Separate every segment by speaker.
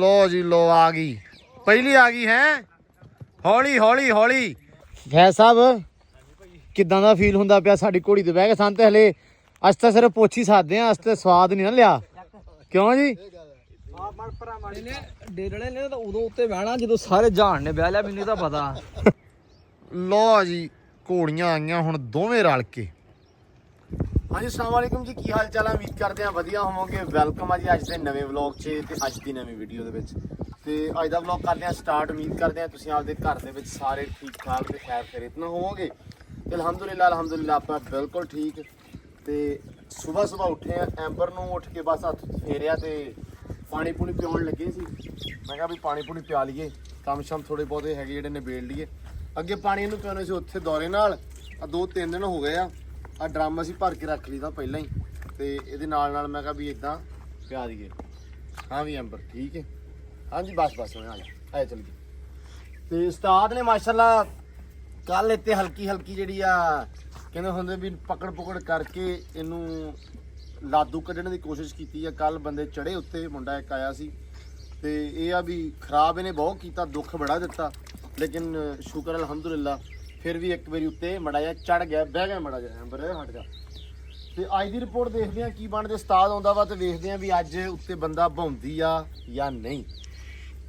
Speaker 1: ਲੋ ਜੀ ਲੋ ਆ ਗਈ। ਪਹਿਲੀ ਆ ਗਈ ਹੈ। ਹੌਲੀ ਹੌਲੀ ਹੌਲੀ। ਫੈ ਸਾਹਿਬ ਕਿਦਾਂ ਦਾ ਫੀਲ ਹੁੰਦਾ ਪਿਆ ਸਾਡੀ ਘੋੜੀ ਤੇ? ਬਹਿ ਕੇ ਸੰਤ ਹਲੇ ਅੱਜ ਤਾਂ ਸਿਰਫ ਪੋਛੀ ਸਾਦੇ ਆ ਅੱਜ ਤੇ ਸਵਾਦ ਨਹੀਂ ਨਾ ਲਿਆ। ਕਿਉਂ ਜੀ?
Speaker 2: ਡੇਰਲੇ ਨੇ ਤਾਂ ਉਦੋਂ ਉੱਤੇ ਬਹਿਣਾ ਜਦੋਂ ਸਾਰੇ ਜਹਾਨ ਨੇ ਬਹਿ ਲਿਆ ਮੈਨੂੰ ਤਾਂ ਪਤਾ
Speaker 1: ਲੋ ਜੀ ਘੋੜੀਆਂ ਆਈਆਂ ਹੁਣ ਦੋਵੇਂ ਰਲ ਕੇ। ਹਾਂਜੀ, ਅਸਲਾਮ ਵਾਲੇਕੁਮ ਜੀ। ਕੀ ਹਾਲ ਚਾਲ ਆ? ਉਮੀਦ ਕਰਦੇ ਹਾਂ ਵਧੀਆ ਹੋਵੋਗੇ। ਵੈਲਕਮ ਆ ਜੀ ਅੱਜ ਦੇ ਨਵੇਂ ਵਲੌਗ 'ਚ ਤੇ ਅੱਜ ਦੀ ਨਵੀਂ ਵੀਡੀਓ ਦੇ ਵਿੱਚ। ਤੇ ਅੱਜ ਦਾ ਵਲੌਗ ਕਰਦੇ ਹਾਂ ਸਟਾਰਟ। ਉਮੀਦ ਕਰਦੇ ਹਾਂ ਤੁਸੀਂ ਆਪਦੇ ਘਰ ਦੇ ਵਿੱਚ ਸਾਰੇ ਠੀਕ ਠਾਕ ਤੇ ਖੈਰ ਖੈਰਿਤ ਨਾਲ ਹੋਵੋਗੇ। ਤੇ ਅਲਹਮਦੁਲਿਲਾ ਅਲਹਮਦੁਲਿਲਾ, ਆਪਾਂ ਬਿਲਕੁਲ ਠੀਕ। ਤੇ ਸਵੇਰ ਸਵੇਰ ਉੱਠੇ ਆ। ਐਂਬਰ ਨੂੰ ਉੱਠ ਕੇ ਬਸ ਹੱਥ ਫੇਰਿਆ ਤੇ ਪਾਣੀ ਪੂਣੀ ਪਿਉਣ ਲੱਗੇ ਸੀ। ਮੈਂ ਕਿਹਾ ਵੀ ਪਾਣੀ ਪੂਣੀ ਪਿਆ ਲਈਏ। ਕੰਮ ਸ਼ਮ ਥੋੜੇ ਬਹੁਤੇ ਹੈਗੇ ਜਿਹੜੇ ਨਿਬੇੜ ਲਈਏ। ਅੱਗੇ ਪਾਣੀ ਇਹਨੂੰ ਪਿਉਣੇ ਸੀ ਉੱਥੇ ਦੌਰੇ ਨਾਲ। ਆ ਦੋ ਤਿੰਨ ਦਿਨ ਹੋ ਗਏ ਆ। ਆ ਡਰਮ ਅਸੀਂ ਭਰ ਕੇ ਰੱਖ ਲਈਦਾ ਪਹਿਲਾਂ ਹੀ ਤੇ ਇਹਦੇ ਨਾਲ ਨਾਲ ਮੈਂ ਕਿਹਾ ਵੀ ਇਦਾਂ ਪਿਆ ਦਈਏ। ਹਾਂ ਵੀ ਅੰਬਰ ਠੀਕ ਹੈ। ਹਾਂਜੀ, ਬਸ ਬਸ ਹੁਣ ਆ ਜਾ ਆਏ ਚੱਲ ਗਏ। ਤੇ ਉਸਤਾਦ ਨੇ ਮਾਸ਼ਾਅੱਲਾ ਕੱਲ ਇੱਥੇ ਹਲਕੀ ਹਲਕੀ ਜਿਹੜੀ ਆ, ਕਹਿੰਦੇ ਹੁੰਦੇ ਵੀ ਪਕੜ ਪਕੜ ਕਰਕੇ ਇਹਨੂੰ ਲਾਦੂ ਕੱਢਣ ਦੀ ਕੋਸ਼ਿਸ਼ ਕੀਤੀ ਆ। ਕੱਲ ਬੰਦੇ ਚੜੇ ਉੱਤੇ, ਮੁੰਡਾ ਇੱਕ ਆਇਆ ਸੀ। ਤੇ ਇਹ ਆ ਵੀ ਖਰਾਬ ਇਹਨੇ ਬਹੁਤ ਕੀਤਾ, ਦੁੱਖ ਬੜਾ ਦਿੱਤਾ। ਲੇਕਿਨ ਸ਼ੁਕਰ ਅਲਹਮਦੁਲਿਲਾ ਫਿਰ ਵੀ ਇੱਕ ਵਾਰੀ ਉੱਤੇ ਮੜਾ ਜਾ ਚੜ ਗਿਆ, ਬਹਿ ਗਿਆ ਮੜਾ ਜਾ ਅੰਬਰ ਹਟ ਜਾ। ਤੇ ਅੱਜ ਦੀ ਰਿਪੋਰਟ ਦੇਖਦੇ ਆ ਕੀ ਬਣਦੇ, ਉਸਤਾਦ ਆਉਂਦਾ ਵਾ ਤੇ ਵੇਖਦੇ ਆ ਵੀ ਅੱਜ ਉੱਤੇ ਬੰਦਾ ਭੌਂਦੀ ਆ ਜਾਂ ਨਹੀਂ।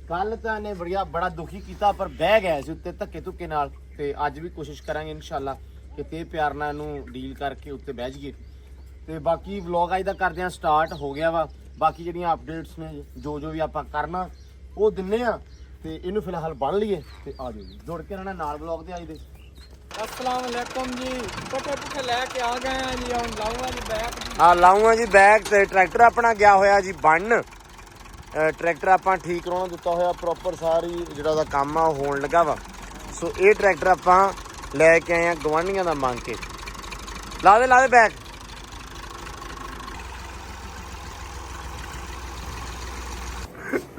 Speaker 1: ਕੱਲ ਤਾਂ ਇਹਨੇ ਬੜੀਆ, ਬੜਾ ਦੁਖੀ ਕੀਤਾ, ਪਰ ਬਹਿ ਗਿਆ ਸੀ ਉੱਤੇ ਧੱਕੇ ਧੁੱਕੇ ਨਾਲ ਤੇ ਅੱਜ ਵੀ ਕੋਸ਼ਿਸ਼ ਕਰਾਂਗੇ ਇਨਸ਼ਾਅੱਲਾ ਕਿ ਤੇ ਪਿਆਰ ਨਾਲ ਇਹਨੂੰ ਡੀਲ ਕਰਕੇ ਉੱਤੇ ਬਹਿ ਜਾਈਏ। ਤੇ ਬਾਕੀ ਵਲੌਗ ਅੱਜ ਦਾ ਕਰਦੇ ਆ ਸਟਾਰਟ ਹੋ ਗਿਆ ਵਾ। ਬਾਕੀ ਜਿਹੜੀਆਂ ਅਪਡੇਟਸ ਨੇ, ਜੋ ਜੋ ਵੀ ਆਪਾਂ ਕਰਨਾ, ਉਹ ਦਿੰਨੇ ਆ ਤੇ ਇਹਨੂੰ ਫਿਲਹਾਲ ਬੰਨ ਲਈਏ ਤੇ ਆ ਜਾਓ ਜੀ। ਜੁੜ ਕੇ ਰਹਿਣਾ ਨਾਲ ਵਲੌਗ 'ਤੇ ਅੱਜ ਦੇ।
Speaker 2: ਅਸਲਾਮ ਅਲੈਕੁਮ ਜੀ। ਪੱਠੇ ਪੁੱਠੇ ਲੈ ਕੇ ਆ ਗਏ ਆ ਜੀ ਹੁਣ ਲਾਉਂਗਾ ਜੀ। ਬੈਗ
Speaker 1: ਆ ਲਾਉਂਗਾ ਜੀ ਬੈਗ ਤੇ ਟਰੈਕਟਰ ਆਪਣਾ ਗਿਆ ਹੋਇਆ ਜੀ ਬੰਨ। ਟਰੈਕਟਰ ਆਪਾਂ ਠੀਕ ਕਰਾਉਣ ਦਿੱਤਾ ਹੋਇਆ ਪ੍ਰੋਪਰ ਸਾਰੀ ਜਿਹੜਾ ਉਹਦਾ ਕੰਮ ਆ ਉਹ ਹੋਣ ਲੱਗਾ ਵਾ। ਸੋ ਇਹ ਟਰੈਕਟਰ ਆਪਾਂ ਲੈ ਕੇ ਆਏ ਆ ਗਵਾਂਢੀਆਂ ਦਾ ਮੰਗ ਕੇ। ਲਾ ਦੇ ਲਾ ਦੇ ਬੈਗ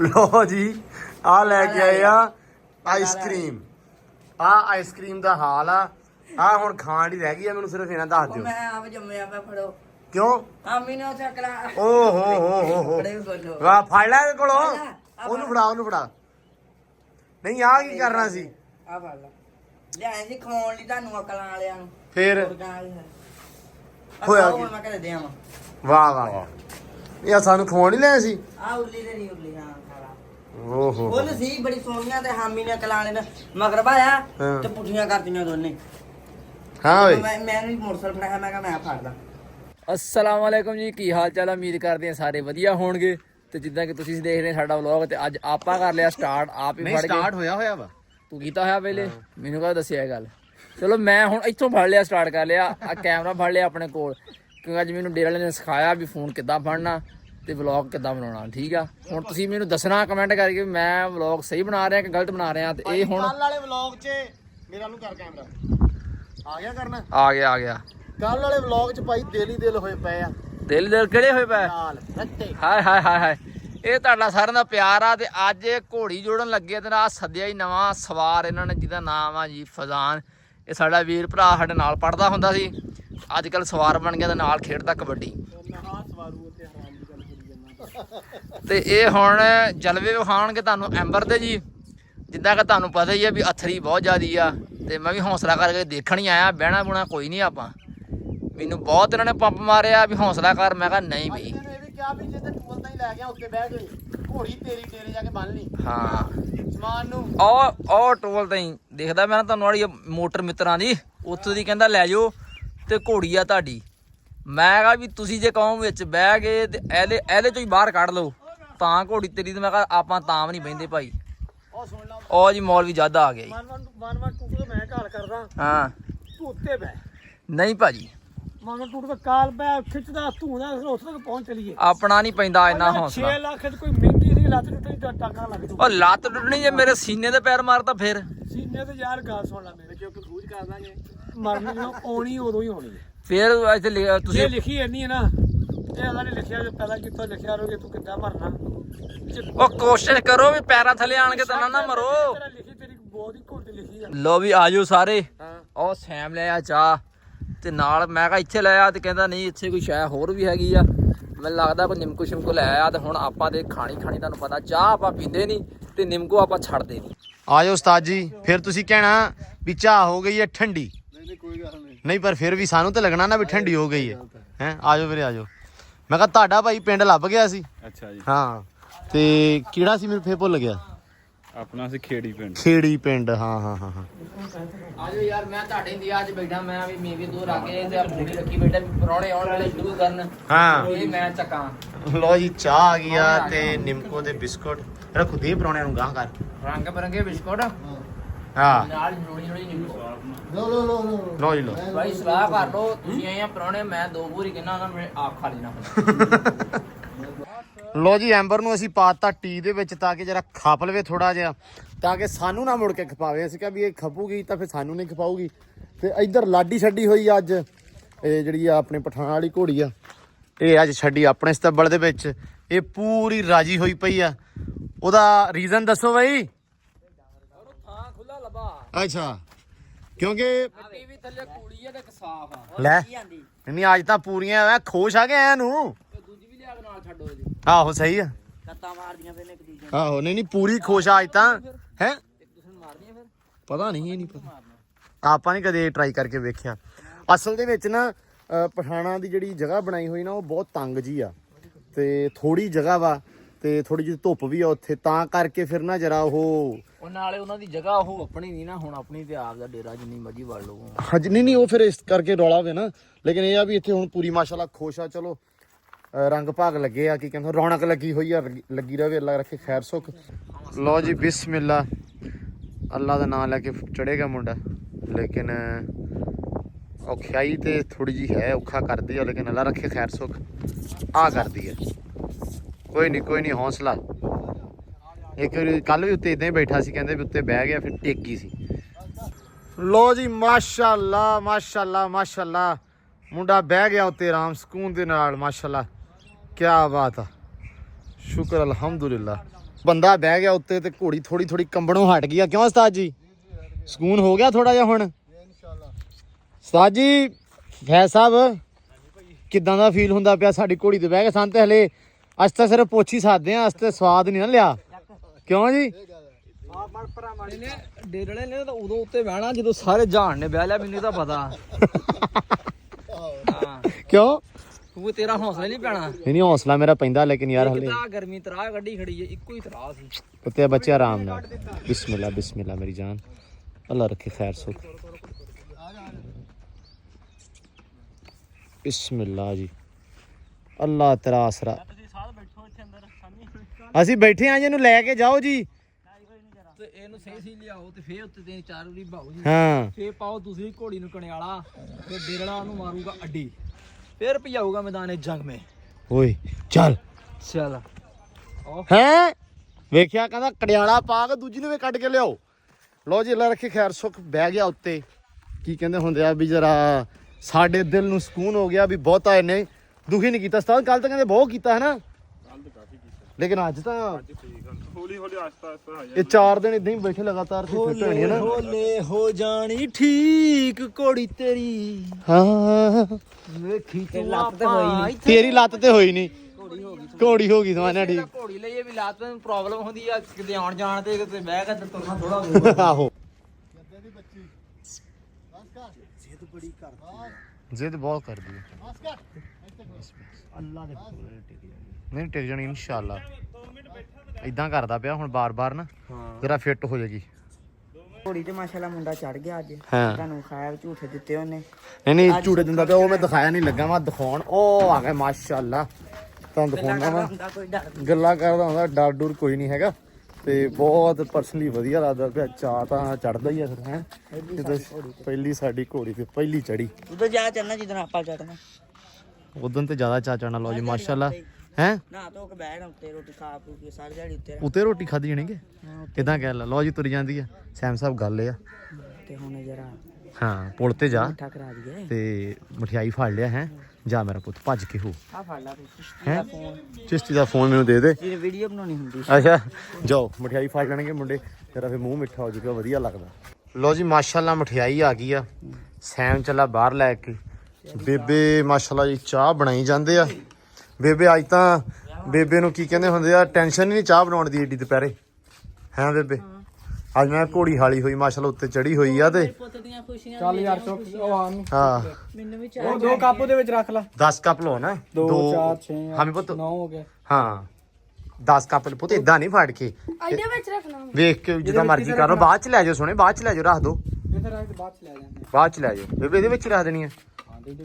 Speaker 1: ਲੋ ਜੀ ਆ ਲੈ ਕੇ ਆਏ ਆ ਆਈਸਕ੍ਰੀਮ ਆ ਆਈਸਕ੍ਰੀਮ ਦਾ ਹਾਲ ਆ। ਆ ਹੁਣ ਖਾਣ ਹੀ ਰਹਿ ਗਈ ਆ ਮੈਨੂੰ ਸਿਰਫ ਇਹਨਾਂ ਦੱਸ ਦਿਓ।
Speaker 3: ਮੈਂ ਆਪ ਜੰਮਿਆ ਪਿਆ ਫੜੋ।
Speaker 1: ਕਿਉਂ?
Speaker 3: ਆਮੀ ਨੇ ਚੱਕਲਾ
Speaker 1: ਓ ਹੋ ਹੋ ਹੋ ਹੋ
Speaker 3: ਬੜੇ ਬੋਲੋ
Speaker 1: ਵਾਹ ਫੜ ਲੈ ਇਹਦੇ ਕੋਲੋਂ।
Speaker 3: ਫੜ ਲੈ, ਆ
Speaker 1: ਉਹਨੂੰ
Speaker 3: ਫੜ।
Speaker 1: ਫੜਾ ਉਹਨੂੰ ਫੜਾ। ਨਹੀਂ ਆ ਕੀ ਕਰਨਾ ਸੀ?
Speaker 3: ਆ ਫੜ ਲੈ। ਲਿਆਏ ਸੀ ਖਵਾਉਣ ਲਈ ਤੁਹਾਨੂੰ ਅਕਲਾਂ ਵਾਲਿਆਂ ਨੂੰ।
Speaker 1: ਫੇਰ?
Speaker 3: ਮੁਰਗਾਂ ਵਾਲਿਆਂ ਨੂੰ। ਆਹ
Speaker 1: ਹੋਇਆ
Speaker 3: ਖਾਓ,
Speaker 1: ਕੀ?
Speaker 3: ਮੈਂ ਕਦੇ ਦਿਆਂ
Speaker 1: ਵਾਹ ਵਾਹ। ਵਾਹ ਇਹ ਸਾਨੂੰ ਖਵਾਉਣ ਨਹੀਂ ਲਿਆ ਸੀ?
Speaker 3: ਆ ਉਰਲੀ ਤੇ ਨਹੀਂ ਉਰਲੀ ਹਾਂ। ਖਾਲਾ
Speaker 1: ਓ ਹੋ
Speaker 3: ਫੁੱਲ ਸੀ ਬੜੀ ਸੋਹਣੀਆਂ ਤੇ ਹਾਮੀ ਨੇ ਅਕਲਾਂ ਵਾਲੇ ਨੇ ਮਗਰ ਭਾਇਆ
Speaker 1: ਹਾਂ।
Speaker 3: ਤੇ ਪੁੱਠੀਆਂ ਕਰਤੀਆਂ ਦੋਨੇ।
Speaker 1: ਹਾਂ ਓਏ।
Speaker 3: ਮੈਂ ਮੈਂ ਵੀ ਮੋਟਰਸਾਈਕਲ ਫੜਾਇਆ ਮੈਂ ਕਿਹਾ ਮੈਂ ਫੜਦਾ।
Speaker 2: ਅਸਲਾਮ ਵਾਲੇਕੁਮ ਜੀ ਕੀ ਹਾਲ ਚਾਲ ਆ? ਉਮੀਦ ਕਰਦੇ ਆ ਸਾਰੇ ਵਧੀਆ ਹੋਣਗੇ। ਤੇ ਜਿੱਦਾਂ ਕਿ ਤੁਸੀਂ ਦੇਖ ਰਹੇ ਸਾਡਾ ਵਲੌਗ ਤੇ ਅੱਜ ਆਪਾਂ ਕਰ ਲਿਆ ਸਟਾਰਟ ਆਪ ਹੀ
Speaker 1: ਨਹੀਂ
Speaker 2: ਫੜ ਕੇ।
Speaker 1: ਸਟਾਰਟ ਹੋਇਆ ਹੋਇਆ ਵਾ।
Speaker 2: ਤੂੰ ਕੀਤਾ ਹੋਇਆ ਪਹਿਲੇ ਮੈਨੂੰ ਕਾ ਦੱਸਿਆ ਇਹ ਗੱਲ। ਚਲੋ ਮੈਂ ਹੁਣ ਇੱਥੋਂ ਫੜ ਲਿਆ ਸਟਾਰਟ ਕਰ ਲਿਆ। ਆ ਕੈਮਰਾ ਫੜ ਲਿਆ ਆਪਣੇ ਕੋਲ। ਕਿਉਂਕਿ ਅੱਜ ਮੈਨੂੰ ਡੇਰ ਵਾਲੇ ਨੇ ਸਿਖਾਇਆ ਵੀ ਫੋਨ ਕਿੱਦਾਂ ਫੜਨਾ। ਤੇ ਵਲੌਗ ਕਿੱਦਾਂ ਬਣਾਉਣਾ ਠੀਕ ਆ? ਹੁਣ ਤੁਸੀਂ ਮੈਨੂੰ ਦੱਸਣਾ ਕਮੈਂਟ ਕਰਕੇ ਵੀ ਮੈਂ ਵਲੌਗ ਸਹੀ ਬਣਾ ਰਿਹਾ ਕਿ ਗਲਤ ਬਣਾ ਰਿਹਾ ਤੇ ਇਹ ਹੁਣ
Speaker 1: ਕੱਲ ਵਾਲੇ ਵਲੌਗ 'ਚ ਮੇਰਾ ਨੂੰ ਕਰ ਕੈਮਰਾ ਆ ਗਿਆ ਕਰਨਾ?
Speaker 2: ਆ ਗਿਆ ਆ ਗਿਆ।
Speaker 1: ਕੱਲ ਵਾਲੇ ਵਲੌਗ 'ਚ ਭਾਈ ਦਿਲ ਹੀ ਦਿਲ ਹੋਏ ਪਏ ਆ।
Speaker 2: ਦਿਲ ਦਿਲ ਕਿਹੜੇ ਹੋਏ ਪਏ?
Speaker 1: ਨਾਲ ਰੱਟੇ।
Speaker 2: ਹਾਏ ਹਾਏ ਹਾਏ ਹਾਏ। ਇਹ ਤੁਹਾਡਾ ਸਾਰਿਆਂ ਦਾ ਪਿਆਰ ਆ ਤੇ ਅੱਜ ਇਹ ਘੋੜੀ ਜੋੜਨ ਲੱਗੇ ਤੇ ਨਾ ਸੱਦਿਆ ਹੀ ਨਵਾਂ ਸਵਾਰ ਇਹਨਾਂ ਨੇ ਜਿਹਦਾ ਨਾਮ ਆ ਜੀ ਫਜ਼ਾਨ। ਇਹ ਸਾਡਾ ਵੀਰ ਭਰਾ ਸਾਡੇ ਨਾਲ ਪੜਦਾ ਹੁੰਦਾ ਸੀ। ਅੱਜ ਕੱਲ ਸਵਾਰ ਬਣ ਗਿਆ ਤੇ ਨਾਲ ਖੇਡਦਾ ਕਬੱਡੀ। ਤੇ ਇਹ ਹੁਣ ਜਲਵੇ ਵਿਖਾਉਣਗੇ ਤੁਹਾਨੂੰ ਐਂਬਰ ਦੇ ਜੀ। ਜਿੱਦਾਂ ਕਿ ਤੁਹਾਨੂੰ ਪਤਾ ਹੀ ਹੈ ਵੀ ਅਥਰੀ ਬਹੁਤ ਜ਼ਿਆਦੀ ਆ ਤੇ ਮੈਂ ਵੀ ਹੌਸਲਾ ਕਰਕੇ ਦੇਖਣ ਹੀ ਆਇਆ ਬਹਿਣਾ ਬੁਣਾ ਕੋਈ ਨਹੀਂ ਆਪਾਂ। ਮੈਨੂੰ ਬਹੁਤ ਇਹਨਾਂ ਨੇ ਪੰਪ ਮਾਰਿਆ ਵੀ ਹੌਸਲਾ ਕਰ ਮੈਂ ਕਿਹਾ ਨਹੀਂ ਬਈ।
Speaker 1: ਇਹਨੇ ਇਹ ਵੀ ਕਿਹਾ ਵੀ ਜੇ ਤੇ ਟੂਲ ਤਾਂ ਹੀ ਲੈ ਗਿਆ ਉੱਤੇ ਬਹਿ ਕੇ ਘੋੜੀ ਤੇਰੀ ਤੇਰੇ ਜਾ ਕੇ ਬੰਨ ਲਈ।
Speaker 2: ਹਾਂ।
Speaker 1: ਸਮਾਨ ਨੂੰ।
Speaker 2: ਉਹ ਉਹ ਟੋਲ ਤਾਈ ਦੇਖਦਾ ਮੈਂ ਨਾ ਤੁਹਾਨੂੰ ਵਾਲੀ ਮੋਟਰ ਮਿੱਤਰਾਂ ਦੀ ਉੱਥੋਂ ਦੀ ਕਹਿੰਦਾ ਲੈ ਜਾਓ ਤੇ ਘੋੜੀ ਆ ਤੁਹਾਡੀ। ਮੈਂ ਕਹਾ ਵੀ ਤੁਸੀਂ ਜੇ ਕਹੋ ਵਿੱਚ ਬਹਿ ਗਏ ਤੇ ਇਹਦੇ ਇਹਦੇ ਚੋਂ ਹੀ ਬਾਹਰ ਕੱਢ ਲਓ। ਤਾਂ ਘੋੜੀ ਤੇਰੀ ਤੇ ਮੈਂ ਕਹਾ ਆਪਾਂ ਤਾਂ ਵੀ ਨਹੀਂ ਬਹਿੰਦੇ ਭਾਈ।
Speaker 1: ਉਹ ਸੁਣ ਲਾ।
Speaker 2: ਉਹ ਜੀ ਮੌਲਵੀ ਜਾਦਾ ਆ ਗਿਆ ਜੀ।
Speaker 1: ਮੈਂ ਘਾਲ ਕਰਦਾ।
Speaker 2: ਹਾਂ।
Speaker 1: ਤੂੰ ਉੱਤੇ ਬਹਿ।
Speaker 2: ਨਹੀਂ ਭਾਜੀ।
Speaker 1: ਮਨ ਮਨ ਟੂਟ ਕੇ ਕਾਲ ਬੈ ਖਿੱਚਦਾ ਧੂਣਾ ਉੱਥੇ ਤੱਕ ਪਹੁੰਚ ਚਲੀਏ।
Speaker 2: ਆਪਣਾ ਨਹੀਂ ਪੈਂਦਾ ਇੰਨਾ
Speaker 1: 6
Speaker 2: ਹੌਸਲਾ।
Speaker 1: ਲੱਖ ਦੀ ਕੋਈ ਮਹਿੰਗੀ ਨਹੀਂ ਲੱਤ ਟੁੱਟਣੀ ਤਾਂ ਟਾਕਾ ਲੱਗ ਜੂ
Speaker 2: ਉਹ ਲੱਤ ਟੁੱਟਣੀ ਜੇ ਮੇਰੇ ਸੀਨੇ ਤੇ ਪੈਰ ਮਾਰਦਾ ਫਿਰ।
Speaker 1: ਸੀਨੇ ਤੇ ਯਾਰ ਗੱਲ ਸੁਣ ਲੈ ਮੇਰੇ। ਕਿਉਂਕਿ ਖੂਜ ਕਰ ਦਾਂਗੇ ਮਰਨ ਆਉਣੀ ਉਦੋਂ ਹੀ ਆਉਣੀ ਹੈ
Speaker 2: ਫਿਰ ਇੱਥੇ ਲਿ-
Speaker 1: ਜੇ
Speaker 2: ਤੁਸੀਂ
Speaker 1: ਲਿਖੀ ਇੰਨੀ ਹੈ ਨਾ ਇਹ ਅਲਾ ਨੇ ਲਿਖਿਆ ਜੋ ਪਹਿਲਾਂ ਕਿੱਥੋਂ ਲਿਖਿਆ ਰੋਗੇ ਤੂੰ ਕਿੱਦਾਂ ਭਰਨਾ
Speaker 2: ਉਹ ਕੋਸ਼ਿਸ਼ ਕਰੋ ਵੀ ਪੈਰਾਂ ਥੱਲੇ ਆਣ ਕੇ ਤਾਂ ਨਾ ਨਾ ਮਰੋ।
Speaker 1: ਤੇਰਾ ਲਿਖੀ ਤੇਰੀ ਬਹੁਤ ਹੀ ਘੁੱਟ ਲਿਖੀ ਆ।
Speaker 2: ਲੋ ਵੀ ਆਜੋ ਸਾਰੇ।
Speaker 1: ਹਾਂ।
Speaker 2: ਉਹ ਸੈਮ ਲੈ ਆ ਚਾਹ। ਤੇ ਨਾਲ ਮੈਂ ਕਿਹਾ ਇੱਥੇ ਲੈ ਆ ਤੇ ਕਹਿੰਦਾ ਨਹੀਂ ਇੱਥੇ ਕੋਈ ਸ਼ੈ ਹੋਰ ਵੀ ਹੈਗੀ ਆ। ਮੈਨੂੰ ਲੱਗਦਾ ਕੋਈ ਨਿੰਮਕੂ ਸ਼ਿਮਕੂ ਲੈ ਆਇਆ ਤੇ ਹੁਣ ਆਪਾਂ ਤੇ ਖਾਣੀ ਖਾਣੀ ਤੁਹਾਨੂੰ ਪਤਾ ਚਾਹ ਆਪਾਂ ਪੀਂਦੇ ਨਹੀਂ ਤੇ ਨਿੰਮਕੂ ਆਪਾਂ ਛੱਡਦੇ ਨਹੀਂ।
Speaker 1: ਆਜੋ ਉਸਤਾਦ ਜੀ ਫਿਰ ਤੁਸੀਂ ਕਹਿਣਾ ਵੀ ਚਾਹ ਹੋ ਗਈ ਹੈ ਠੰਡੀ।
Speaker 4: ਨਹੀਂ ਨਹੀਂ ਕੋਈ ਗੱਲ ਨਹੀਂ
Speaker 1: ਪਰ ਫਿਰ ਵੀ ਸਾਨੂੰ ਤਾਂ ਲੱਗਣਾ ਨਾ ਵੀ ਠੰਡੀ ਹੋ ਗਈ ਹੈ। ਹੈ ਆਜੋ ਵੀਰੇ ਆਜੋ। ਮੈਂ ਕਿਹਾ ਤੁਹਾਡਾ ਭਾਈ ਪਿੰਡ ਲੱਭ ਗਿਆ ਸੀ।
Speaker 4: ਅੱਛਾ ਜੀ।
Speaker 1: ਹਾਂ ਤੇ ਕਿਹੜਾ ਸੀ ਮੈਨੂੰ ਫੇਰ ਭੁੱਲ ਗਿਆ।
Speaker 4: ਆਪਣਾ ਸੀ ਖੇੜੀ ਪਿੰਡ।
Speaker 1: ਖੇੜੀ ਪਿੰਡ ਹਾਂ ਹਾਂ ਹਾਂ ਹਾਂ।
Speaker 2: ਆਜੋ ਯਾਰ ਮੈਂ ਤੁਹਾਡੇ ਇੰਤਜ਼ਾਰ 'ਚ ਬੈਠਾ ਮੈਂ ਵੀ ਮੇਵੀ ਦੂਰ ਆ ਕੇ ਤੇ ਆ ਮੂਵੀ ਰੱਖੀ ਬੈਠਾ ਵੀ ਪਰੌਣੇ ਆਉਣ ਵਾਲੇ ਸ਼ੁਰੂ ਕਰਨ।
Speaker 1: ਹਾਂ।
Speaker 2: ਇਹ ਮੈਂ ਚੱਕਾਂ।
Speaker 1: ਲੋ ਜੀ ਚਾਹ ਆ ਗਈ ਆ ਤੇ ਨਿੰਮਕੋ ਦੇ ਬਿਸਕੁਟ। ਰੱਖੋ ਦੇ ਪਰੌਣਿਆਂ ਨੂੰ ਗਾਂ ਕਰ।
Speaker 2: ਰੰਗ ਬਰੰਗੇ ਬਿਸਕੁਟ।
Speaker 1: ਹਾਂ।
Speaker 2: ਨਾਲ ਜੋੜੀ ਜੋੜੀ ਨਿੰਬੂ
Speaker 4: ਲੋ ਲੋ ਲੋ ਲੋ
Speaker 1: ਲੋ। ਜੀ ਲੋ
Speaker 2: ਭਾਈ ਸਲਾਹ ਕਰ ਲਓ ਤੁਸੀਂ ਆਏ ਆ ਪਰੌਣੇ ਮੈਂ ਦੋ ਪੂਰੀ ਕਿੰਨਾ ਨਾ ਮੈਂ ਆਪ ਖਾ ਲੈਣਾ।
Speaker 1: ਲੋ ਜੀ ਐਂਬਰ ਨੂੰ ਅਸੀਂ ਪਾਤਾ ਟੀ ਦੇ ਵਿੱਚ ਤਾਂ ਕਿ ਜਰਾ ਖਪ ਲਵੇ ਥੋੜਾ ਜਿਹਾ ਤਾਂ ਕਿ ਸਾਨੂੰ ਨਾ ਮੁੜ ਕੇ ਖਪਾਵੇ। ਅਸੀਂ ਕਿਹਾ ਵੀ ਇਹ ਖਪੂਗੀ ਤਾਂ ਫਿਰ ਸਾਨੂੰ ਨਹੀਂ ਖਪਾਊਗੀ। ਤੇ ਇੱਧਰ ਲਾਡੀ ਛੱਡੀ ਹੋਈ ਆ ਅੱਜ ਇਹ ਜਿਹੜੀ ਆ ਆਪਣੇ ਪਠਾਨ ਵਾਲੀ ਘੋੜੀ ਆ ਇਹ ਅੱਜ ਛੱਡੀ ਆਪਣੇ ਸਤੱਬਲ ਦੇ ਵਿੱਚ। ਇਹ ਪੂਰੀ ਰਾਜੀ ਹੋਈ ਪਈ ਆ। ਉਹਦਾ ਰੀਜ਼ਨ ਦੱਸੋ ਬਈ।
Speaker 2: ਥਾਂ ਖੁੱਲਾ ਲੱਭਾ।
Speaker 1: ਅੱਛਾ। ਕਿਉਂਕਿ
Speaker 2: ਮਿੱਟੀ ਵੀ ਥੱਲੇ ਕੂੜੀ ਆ ਤੇ ਇੱਕ ਸਾਫ਼ ਆ।
Speaker 1: ਲੈ। ਨਹੀਂ ਅੱਜ ਤਾਂ ਪੂਰੀਆਂ ਐ ਖੁਸ਼ ਆ ਗਏ ਐ ਨੂੰ?
Speaker 2: ਤੇ ਦੂਜੀ ਵੀ ਲਿਆ ਕੇ ਨਾਲ ਛੱਡੋ ਇਹਦੀ।
Speaker 1: ਆਹੋ ਸਹੀ ਆ।
Speaker 3: ਕੱਤਾਂ ਮਾਰਦੀਆਂ ਫਿਰ ਇੱਕ ਦੂਜੇ
Speaker 1: ਆਹੋ ਨਹੀਂ ਨਹੀਂ ਪੂਰੀ ਖੁਸ਼ ਆ ਅੱਜ ਤਾਂ। ਹੈ?
Speaker 2: ਇੱਕ ਦੂਸਰੇ ਨੂੰ ਮਾਰਦੀਆਂ ਫਿਰ?
Speaker 1: ਪਤਾ ਨਹੀਂ ਇਹ ਨਹੀਂ ਪਤਾ। ਆਪਾਂ ਨਹੀਂ ਕਦੇ ਟਰਾਈ ਕਰਕੇ ਵੇਖਿਆ। ਅਸਲ ਦੇ ਵਿੱਚ ਨਾ ਅ, ਪਠਾਣਾ ਦੀ ਜਿਹੜੀ ਜਗ੍ਹਾ ਬਣਾਈ ਹੋਈ ਨਾ ਉਹ ਬਹੁਤ ਤੰਗ ਜੀ ਆ। ਤੇ ਥੋੜੀ ਜਗ੍ਹਾ ਵਾ। ਤੇ ਥੋੜੀ ਜਿਹੀ ਧੁੱਪ ਵੀ ਆ ਉੱਥੇ ਤਾਂ ਕਰਕੇ ਫਿਰ ਨਾ ਜਰਾ ਉਹ
Speaker 2: ਉਹ ਨਾਲੇ ਉਹਨਾਂ ਦੀ ਜਗ੍ਹਾ ਉਹ ਆਪਣੀ ਨਹੀਂ ਨਾ ਹੁਣ ਆਪਣੀ ਤੇ ਆਪ ਦਾ ਡੇਰਾ ਜਿੰਨੀ ਮਰਜ਼ੀ ਵੜ ਲਓ।
Speaker 1: ਹਜ ਨਹੀਂ ਨਹੀਂ ਉਹ ਫਿਰ ਇਸ ਕਰਕੇ ਰੌਲਾ ਹੋਵੇ ਨਾ। ਲੇਕਿਨ ਇਹ ਆ ਵੀ ਇੱਥੇ ਹੁਣ ਪੂਰੀ ਮਾਸ਼ਾਅੱਲਾ ਖੁਸ਼ ਆ ਚਲੋ ਅ, ਰੰਗ ਭਾਗ ਲੱਗੇ ਆ ਕੀ ਕਹਿੰਦੇ ਰੌਣਕ ਲੱਗੀ ਹੋਈ ਆ ਲੱਗੀ- ਲੱਗੀ ਰਵੇ ਅੱਲਾ ਰੱਖੇ ਖੈਰ ਸੁਖ। ਲਓ ਜੀ ਬਿਸਮਿਲ੍ਲਾ। ਅੱਲਾ ਦਾ ਨਾਮ ਲੈ ਕੇ ਚੜੇਗਾ ਮੁੰਡਾ। ਲੇਕਿਨ ਔਖਾਈ ਤੇ ਥੋੜੀ ਜੀ ਹੈ ਔਖਾ ਕਰਦੀ ਆ ਲੇਕਿਨ ਅੱਲਾ ਰੱਖੇ ਖੈਰ ਸੁਖ। ਆ ਕਰਦੀ ਹੈ ਕੋਈ ਨਹੀਂ ਕੋਈ ਨਹੀਂ ਹੌਸਲਾ। ਇੱਕ ਵਾਰੀ ਕੱਲ ਵੀ ਉੱਤੇ ਇਦਾਂ ਹੀ ਬੈਠਾ ਸੀ, ਕਹਿੰਦੇ ਵੀ ਉੱਤੇ ਬਹਿ ਗਿਆ, ਫਿਰ ਟੇਕੀ ਸੀ। ਲੋ ਜੀ, ਮਾਸ਼ਾਅੱਲਾ ਮਾਸ਼ਾਅੱਲਾ ਮਾਸ਼ਾਅੱਲਾ। ਮੁੰਡਾ ਬਹਿ ਗਿਆ ਉੱਤੇ ਆਰਾਮ, ਸਕੂਨ ਦੇ ਨਾਲ, ਮਾਸ਼ਾਅੱਲਾ। ਕੀ ਬਾਤ ਆ। ਸ਼ੁਕਰ, ਅਲਹਮਦੁਲਿਲਾ। ਬੰਦਾ ਬਹਿ ਗਿਆ ਉੱਤੇ ਤੇ ਘੋੜੀ ਥੋੜੀ ਥੋੜੀ ਕੰਬਣੋਂ ਹਟ ਗਈ ਆ। ਕਿਉਂ ਉਸਤਾਦ ਜੀ? ਸਕੂਨ ਹੋ ਗਿਆ ਥੋੜਾ ਜਿਹਾ ਹੁਣ? ਉਸਤਾਦ ਜੀ, ਫੈਜ਼ ਸਾਹਿਬ, ਕਿਦਾਂ ਦਾ ਫੀਲ ਹੁੰਦਾ ਪਿਆ ਸਾਡੀ ਘੋੜੀ ਤੇ ਬਹਿ ਕੇ ਸੰਤ? ਹਲੇ ਅੱਜ ਤਾਂ ਸਿਰਫ ਪੋਛੀ ਸਾਦੇ ਆ ਅੱਜ ਤੇ ਸਵਾਦ ਨਹੀਂ ਨਾ ਲਿਆ। ਕਿਉਂ ਜੀ?
Speaker 2: ਇਹਨੇ ਡੇਰਲੇ ਨੇ ਤਾਂ ਉਦੋਂ ਉੱਤੇ ਬਹਿਣਾ ਜਦੋਂ ਸਾਰੇ ਜਹਾਨ ਨੇ ਬਹਿ ਲਿਆ ਮੈਨੂੰ ਤਾਂ ਪਤਾ ਹਾਂ।
Speaker 1: ਕਿਉਂ?
Speaker 2: ਤੂੰ ਤੇਰਾ ਹੌਸਲਾ ਨਹੀਂ ਪੈਣਾ।
Speaker 1: ਨਹੀਂ ਨਹੀਂ ਹੌਸਲਾ ਮੇਰਾ ਪੈਂਦਾ ਲੇਕਿਨ ਯਾਰ ਹਲੇ
Speaker 2: ਕਿਤਾ ਗਰਮੀ ਤਰਾ ਗੱਡੀ ਖੜੀ ਹੈ ਇੱਕੋ ਹੀ ਤਰਾ ਸੀ।
Speaker 1: ਕੁੱਤੇ ਬੱਚੇ ਆਰਾਮ ਨਾਲ। ਬਿਸਮਿਲ੍ਲਾ ਬਿਸਮਿਲ੍ਲਾ ਮੇਰੀ ਜਾਨ। ਅੱਲਾ ਰੱਖੇ ਖੈਰ ਸੁਖ। ਬਿਸਮਿਲ੍ਲਾ ਜੀ। ਅੱਲਾ ਤੇਰਾ ਆਸਰਾ। ਅਸੀਂ ਬੈਠੇ ਆ ਜੀ ਇਹਨੂੰ ਲੈ ਕੇ ਜਾਓ ਜੀ।
Speaker 2: ਤੇ ਇਹਨੂੰ ਸਹੀ ਸਹੀ ਲਿਆਓ ਤੇ ਫੇਰ ਉੱਤੇ ਤਿੰਨ ਚਾਰ ਵਾਰੀ ਭਾਉ ਜੀ।
Speaker 1: ਹਾਂ।
Speaker 2: ਫੇਰ ਪਾਓ ਦੂਸਰੀ ਘੋੜੀ ਨੂੰ ਕਣਿਆਲਾ ਤੇ ਡੇਰਲਾ ਉਹਨੂੰ ਮਾਰੂਗਾ ਅੱਡੀ। ਫੇਰ ਭਜਾਊਗਾ ਮੈਦਾਨੇ ਜੰਗ ਮੇ।
Speaker 1: ਓਏ ਚੱਲ।
Speaker 2: ਚੱਲ।
Speaker 1: ਹੈ? ਵੇਖਿਆ ਕਹਿੰਦਾ ਕੜਿਆਲਾ ਪਾ ਕੇ ਦੂਜੀ ਨੂੰ ਵੀ ਕੱਢ ਕੇ ਲਿਆਓ। ਲਓ ਜੀ ਅੱਲਾ ਰੱਖੇ ਖੈਰ ਸੁਖ ਬਹਿ ਗਿਆ ਉੱਤੇ। ਕੀ ਕਹਿੰਦੇ ਹੁੰਦੇ ਆ ਵੀ ਜਰਾ ਸਾਡੇ ਦਿਲ ਨੂੰ ਸਕੂਨ ਹੋ ਗਿਆ ਵੀ ਬਹੁਤਾ ਇਹਨੇ ਦੁਖੀ ਨਹੀਂ ਕੀਤਾ। ਸਤਾਨ ਕੱਲ ਤਾਂ ਕਹਿੰਦੇ ਬਹੁਤ ਕੀਤਾ ਹੈ ਨਾ। ਲੇਕਿਨ ਅੱਜ ਤਾਂ
Speaker 4: ਹੌਲੀ ਹੌਲੀ ਆਸਤਾ ਆਸਤਾ ਆ।
Speaker 1: ਇਹ 4 ਦਿਨ ਇਦਾਂ ਹੀ ਬੈਠੇ ਲਗਾਤਾਰ ਤੇ ਫਿੱਟ ਹੋਣੀ ਹੈ ਨਾ।
Speaker 2: ਹੋਲੇ ਹੋ ਜਾਣੀ ਠੀਕ ਘੋੜੀ ਤੇਰੀ।
Speaker 1: ਹਾਂ।
Speaker 2: ਵੇਖੀ
Speaker 3: ਤੇ ਲੱਤ ਤੇ ਹੋਈ
Speaker 2: ਆਪਾਂ
Speaker 3: ਨੀ।
Speaker 1: ਤੇਰੀ ਲੱਤ ਤੇ ਹੋਈ ਨਹੀਂ।
Speaker 2: ਘੋੜੀ ਹੋ ਗਈ
Speaker 1: ਘੋੜੀ ਹੋ ਗਈ ਸਮਾਨਾ ਠੀਕ
Speaker 2: ਘੋੜੀ ਲਈ ਇਹ ਵੀ ਲੱਤ ਨੂੰ ਪ੍ਰੋਬਲਮ ਹੁੰਦੀ ਆ ਕਿਤੇ ਆਉਣ ਜਾਣ ਤੇ ਕਿਤੇ ਬਹਿ ਕੇ ਤੇ ਤੁਰਨਾ ਥੋੜਾ ਹੋਊਗਾ
Speaker 1: ਆਹੋ। ਜ਼ਿੱਦ ਬਹੁਤ ਕਰਦੀ ਹੈ ਅੱਲਾ ਦੇ ਕੋਲ ਟਿਕ ਜਾਣੀ ਨਹੀਂ ਟਿਕ ਜਾਣੀ ਇਨਸ਼ਾਅੱਲਾ। ਇਦਾਂ ਕਰਦਾ ਪਿਆ ਹੁਣ ਬਾਰ-ਬਾਰ ਨਾ ਜਰਾ ਫਿੱਟ ਹੋ ਜਾਏਗੀ।
Speaker 3: ਘੋੜੀ ਤੇ ਮਾਸ਼ਾਅੱਲਾ ਮੁੰਡਾ ਚੜ ਗਿਆ ਅੱਜ।
Speaker 1: ਹਾਂ।
Speaker 3: ਤੁਹਾਨੂੰ ਖਾਇਆ ਝੂਠੇ ਦਿੱਤੇ ਉਹਨੇ।
Speaker 1: ਨਹੀਂ ਨਹੀਂ ਝੂੜੇ ਦਿੰਦਾ ਪਿਆ ਉਹ ਮੈਂ ਦਿਖਾਇਆ ਨਹੀਂ ਲੱਗਾ ਮੈਂ ਦਿਖਾਉਣ। ਉਹ ਆ ਗਿਆ ਮਾਸ਼ਾਅੱਲਾ। ਤੁਹਾਨੂੰ ਦਿਖਾਉਂਦਾ ਮੈਂ।
Speaker 3: ਹੁੰਦਾ ਕੋਈ ਡਰ
Speaker 1: ਗੱਲਾਂ ਕਰਦਾ ਹੁੰਦਾ ਡਰ ਡੁਰ ਕੋਈ ਨਹੀਂ ਹੈਗਾ। ਤੇ ਬਹੁਤ ਪਰਸਨਲੀ ਵਧੀਆ ਲੱਗਦਾ ਪਿਆ ਚਾਹ ਤਾਂ ਚੜਦਾ ਹੀ ਆ ਫਿਰ ਹੈ। ਜਦੋਂ ਪਹਿਲੀ ਸਾਡੀ ਘੋੜੀ ਤੇ ਪਹਿਲੀ ਚੜੀ
Speaker 3: ਉਦੋਂ ਜਾ ਚੱਲਣਾ ਜਿੱਦਣ ਆਪਾਂ ਚੜਨਾ
Speaker 1: ਉਦੋਂ ਤੇ ਜ਼ਿਆਦਾ ਚਾਹ ਚੜਨਾ ਲਓ ਜੀ ਮਾਸ਼ਾਅੱਲਾ। ਹੈ?
Speaker 3: ਨਾ ਧੋ ਕੇ ਬਹਿਣਾ ਉੱਤੇ ਰੋਟੀ ਖਾ ਪੂ ਕੇ ਸਾਰੀ ਦਿਹਾੜੀ ਉੱਤੇ
Speaker 1: ਉਤੇ ਰੋਟੀ ਖਾਦੀ ਜਾਣਗੇ। ਕਿਦਾਂ ਕਹਿ ਲਾ? ਲਓ ਜੀ ਤੁਰ ਜਾਂਦੀ ਆ। ਸੈਮ ਸਾਹਿਬ ਗੱਲ ਇਹ ਆ।
Speaker 3: ਤੇ ਹੁਣ ਜਰਾ
Speaker 1: ਹਾਂ ਪੁਲ ਤੇ ਜਾ।
Speaker 3: ਮਿੱਠਾ ਕਰਾ ਦਈਏ।
Speaker 1: ਤੇ ਮਠਿਆਈ ਫੜ ਲਿਆ ਹੈ? ਜਾ ਮੇਰਾ ਪੁੱਤ ਭੱਜ ਕੇ ਹੋ।
Speaker 3: ਆ ਫੜ ਲਾ ਤੂੰ
Speaker 1: ਹੈਂ?
Speaker 3: ਫੋਨ।
Speaker 1: ਚਿਸ਼ਤੀ ਦਾ ਫੋਨ ਮੈਨੂੰ ਦੇ ਦੇ।
Speaker 3: ਜਿਹੜੀ ਵੀਡੀਓ ਬਣਾਉਣੀ ਹੁੰਦੀ
Speaker 1: ਅੱਛਾ ਜਾਓ ਮਠਿਆਈ ਫੜ ਲੈਣਗੇ ਮੁੰਡੇ। ਤੇਰਾ ਫੇ ਮੂੰਹ ਮਿੱਠਾ ਹੋ ਜਾਊਗਾ ਵਧੀਆ ਲੱਗਦਾ। ਲੋ ਜੀ ਮਾਸ਼ਾਅੱਲਾ ਮਠਿਆਈ ਆ ਗਈ ਆ। ਸੈਮ ਚੱਲਾ ਬਾਹਰ ਲੈ ਕੇ। ਬੇਬੇ ਮਾਸ਼ਾਅੱਲਾ ਜੀ ਚਾਹ ਬਣਾਈ ਜਾਂਦੇ ਆ। ਬੇਬੇ ਅੱਜ ਤਾਂ ਬੇਬੇ ਨੂੰ ਕੀ ਕਹਿੰਦੇ ਹੁੰਦੇ ਆ ਟੈਨਸ਼ਨ ਹੀ ਨਹੀਂ ਚਾਹ ਬਣਾਉਣ ਦੀ ਏਡੀ ਦੁਪਹਿਰੇ। ਹੈਂ ਬੇਬੇ? ਅੱਜ ਮੈਂ ਘੋੜੀ ਹਾਲੀ ਹੋਈ ਮਾਸ਼ਾਅੱਲਾ ਉੱਤੇ ਚੜੀ ਹੋਈ ਆ ਤੇ।
Speaker 2: ਚੱਲ ਯਾਰ ਚੁੱਕ ਉਹ ਆ
Speaker 1: ਹਾਂ।
Speaker 2: ਉਹ ਦੋ ਕੱਪ ਉਹਦੇ ਵਿੱਚ ਰੱਖ ਲਾ।
Speaker 1: 10 ਕੱਪ ਲਓ ਨਾ।
Speaker 2: ਦੋ, ਚਾਰ, ਛੇ,
Speaker 1: ਹਾਂ ਵੀ ਪੁੱਤ।
Speaker 2: 9 ਹੋ ਗਿਆ
Speaker 1: ਹਾਂ। 10 ਕੱਪ ਪੁੱਤ ਇਦਾਂ ਨਹੀਂ ਫੜ ਕੇ।
Speaker 5: ਇਹਦੇ ਵਿੱਚ ਰੱਖਣਾ।
Speaker 1: ਵੇਖ ਕੇ ਜਿੱਦਾਂ ਮਰਜ਼ੀ ਕਰ ਬਾਅਦ ਚ ਲੈ ਜਾਓ ਸੋਹਣੇ ਬਾਅਦ ਚ ਲੈ ਜਾਓ ਰੱਖ ਦਿਓ
Speaker 2: ਇੱਧਰ ਰੱਖ ਤੇ ਬਾਅਦ ਚ ਲੈ ਜਾਂਦੇ
Speaker 1: ਬਾਅਦ ਚ ਲੈ ਜਾਓ ਬੇਬੇ ਇਹਦੇ ਵਿੱਚ ਰੱਖ ਦੇਣੀ ਆ।